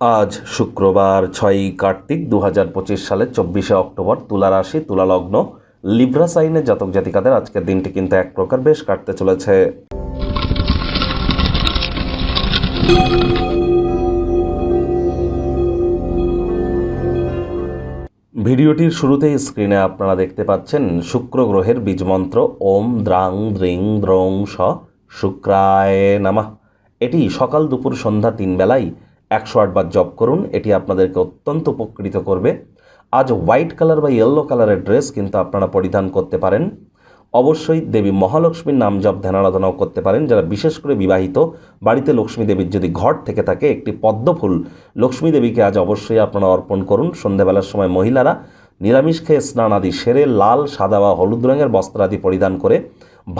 আজ শুক্রবার ছয়ই কার্তিক দু হাজার পঁচিশ সালের চব্বিশে অক্টোবর তুলা রাশি, তুলা লগ্ন, লিব্রা সাইনের জাতক জাতিকাদের আজকের দিনটি কিন্তু এক প্রকার বেশ কাটতে চলেছে। ভিডিওটির শুরুতেই স্ক্রিনে আপনারা দেখতে পাচ্ছেন শুক্র গ্রহের বীজমন্ত্র, ওম দ্রাং দ্রিং দ্রং স, শুক্রায় নামা। এটি সকাল দুপুর সন্ধ্যা তিন বেলায় একশো আটবার জপ করুন, এটি আপনাদেরকে অত্যন্ত উপকৃত করবে। আজ হোয়াইট কালার বা ইয়েলো কালারের ড্রেস কিন্তু আপনারা পরিধান করতে পারেন। অবশ্যই দেবী মহালক্ষ্মীর নাম জপ ধ্যান আরাধনাও করতে পারেন। যারা বিশেষ করে বিবাহিত, বাড়িতে লক্ষ্মী দেবীর যদি ঘর থেকে থাকে, একটি পদ্মফুল লক্ষ্মী দেবীকে আজ অবশ্যই আপনারা অর্পণ করুন। সন্ধ্যাবেলার সময় মহিলারা নিরামিষ খেয়ে স্নান আদি সেরে লাল, সাদা বা হলুদ রঙের বস্ত্র আদি পরিধান করে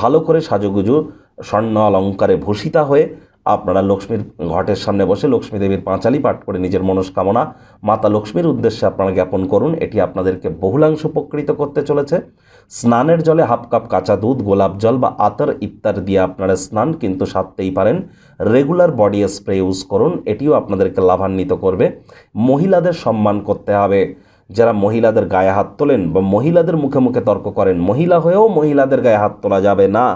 ভালো করে সাজুগুজু, স্বর্ণ অলঙ্কারে ভূষিতা হয়ে আপনারা লক্ষ্মীর ঘটের সামনে বসে লক্ষ্মী দেবীর পাঁচালি পাঠ করে নিজের মনস্কামনা মাতা লক্ষ্মীর উদ্দেশ্যে আপনারা জ্ঞাপন করুন। এটি আপনাদেরকে বহুলাংশ উপকৃত করতে চলেছে। স্নানের জলে হাফ কাপ কাঁচা দুধ, গোলাপ জল বা আতর ইত্যাদ দিয়ে আপনারা স্নান কিন্তু সারতেই পারেন। রেগুলার বডি স্প্রে ইউজ করুন, এটিও আপনাদেরকে লাভান্বিত করবে। মহিলাদের সম্মান করতে হবে। যারা মহিলাদের গায়ে হাত তোলেন বা মহিলাদের মুখে মুখে তর্ক করেন, মহিলা হয়েও মহিলাদের গায়ে হাত তোলা যাবে না।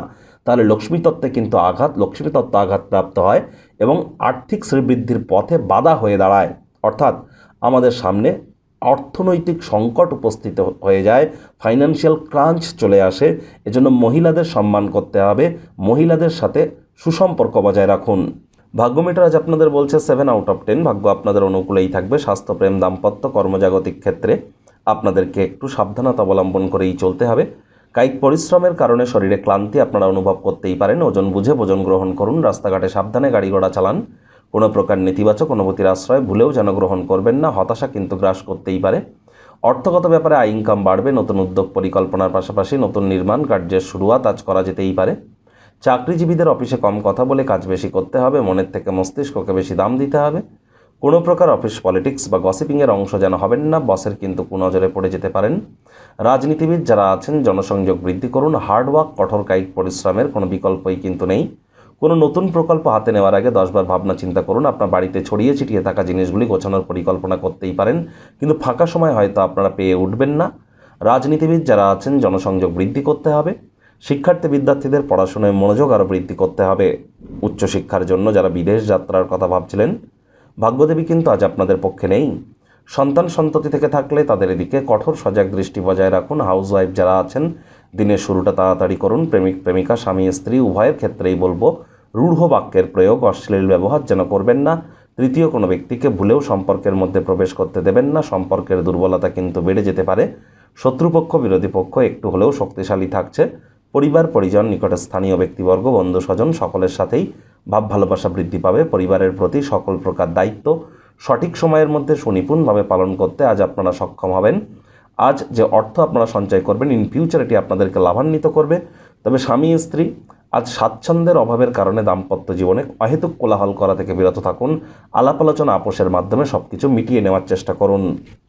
তাহলে লক্ষ্মী তত্ত্বে কিন্তু আঘাত, লক্ষ্মী তত্ত্ব আঘাতপ্রাপ্ত হয় এবং আর্থিক শ্রীবৃদ্ধির পথে বাধা হয়ে দাঁড়ায়। অর্থাৎ আমাদের সামনে অর্থনৈতিক সংকট উপস্থিত হয়ে যায় ফাইন্যান্সিয়াল ক্রাঞ্চ চলে আসে, এজন্য মহিলাদের সম্মান করতে হবে, মহিলাদের সাথে সুসম্পর্ক বজায় রাখুন। ভাগ্যমিটার আজ আপনাদের বলছে সেভেন আউট অফ টেন ভাগ্য আপনাদের অনুকূলেই থাকবে স্বাস্থ্যপ্রেম দাম্পত্য, কর্মজাগতিক ক্ষেত্রে আপনাদেরকে একটু সাবধানতা অবলম্বন করেই চলতে হবে। কায়িক পরিশ্রমের কারণে শরীরে ক্লান্তি আপনারা অনুভব করতেই পারেন। ওজন বুঝে ভোজন গ্রহণ করুন, রাস্তাঘাটে সাবধানে গাড়ি ঘোড়া চালান। কোনো প্রকার নেতিবাচক অনুভূতির আশ্রয় ভুলেও যেন গ্রহণ করবেন না, হতাশা কিন্তু গ্রাস করতেই পারে। অর্থগত ব্যাপারে আয় ইনকাম বাড়বে, নতুন উদ্যোগ পরিকল্পনার পাশাপাশি নতুন নির্মাণ কার্যের শুরুয়াত আজ করা যেতেই পারে। চাকরিজীবীদের অফিসে কম কথা বলে কাজ বেশি করতে হবে, মনের থেকে মস্তিষ্ককে বেশি দাম দিতে হবে। কোনো প্রকার অফিস পলিটিক্স বা গসিপিংয়ের অংশ যেন হবেন না, বসের কিন্তু কুনজরে পড়ে যেতে পারেন। রাজনীতিবিদ যারা আছেন, জনসংযোগ বৃদ্ধি করুন হার্ডওয়ার্ক কঠোর কায়িক পরিশ্রমের কোনো বিকল্পই কিন্তু নেই। কোনো নতুন প্রকল্প হাতে নেওয়ার আগে দশবার ভাবনা চিন্তা করুন, আপনার বাড়িতে ছড়িয়ে ছিটিয়ে থাকা জিনিসগুলি গোছানোর পরিকল্পনা করতেই পারেন, কিন্তু ফাঁকা সময় হয়তো আপনারা পেয়ে উঠবেন না। রাজনীতিবিদ যারা আছেন, জনসংযোগ বৃদ্ধি করতে হবে। শিক্ষার্থী বিদ্যার্থীদের পড়াশোনায় মনোযোগ আরও বৃদ্ধি করতে হবে। উচ্চশিক্ষার জন্য যারা বিদেশ যাত্রার কথা ভাবছিলেন ভাগ্যদেবী কিন্তু আজ আপনাদের পক্ষে নেই। সন্তান সন্ততি থেকে থাকলে তাদের এদিকে কঠোর সজাগ দৃষ্টি বজায় রাখুন। হাউস ওয়াইফ যারা আছেন, দিনের শুরুটা তাড়াতাড়ি করুন। প্রেমিক, প্রেমিকা, স্বামী, স্ত্রী, উভয়ের ক্ষেত্রেই বলব, রূঢ় বাক্যের প্রয়োগ, অশ্লীল ব্যবহার যেন করবেন না। তৃতীয় কোনো ব্যক্তিকে ভুলেও সম্পর্কের মধ্যে প্রবেশ করতে দেবেন না। সম্পর্কের দুর্বলতা কিন্তু বেড়ে যেতে পারে। শত্রুপক্ষ, বিরোধী পক্ষ একটু হলেও শক্তিশালী থাকছে। পরিবার, পরিজন নিকটে স্থানীয় ব্যক্তিবর্গ বন্ধু স্বজন সকলের সাথেই ভাব ভালোবাসা বৃদ্ধি পাবে। পরিবারের প্রতি সকল প্রকার দায়িত্ব সঠিক সময়ের মধ্যে সুনিপুণভাবে পালন করতে আজ আপনারা সক্ষম হবেন। আজ যে অর্থ আপনারা সঞ্চয় করবেন ইন ফিউচার এটি আপনাদেরকে লাভান্বিত করবে। তবে স্বামী, স্ত্রী, আজ স্বাচ্ছন্দ্যের অভাবের কারণে দাম্পত্য জীবনে অহেতুক কোলাহল করা থেকে বিরত থাকুন। আলাপ আলোচনা আপোষের মাধ্যমে সব কিছু মিটিয়ে নেওয়ার চেষ্টা করুন।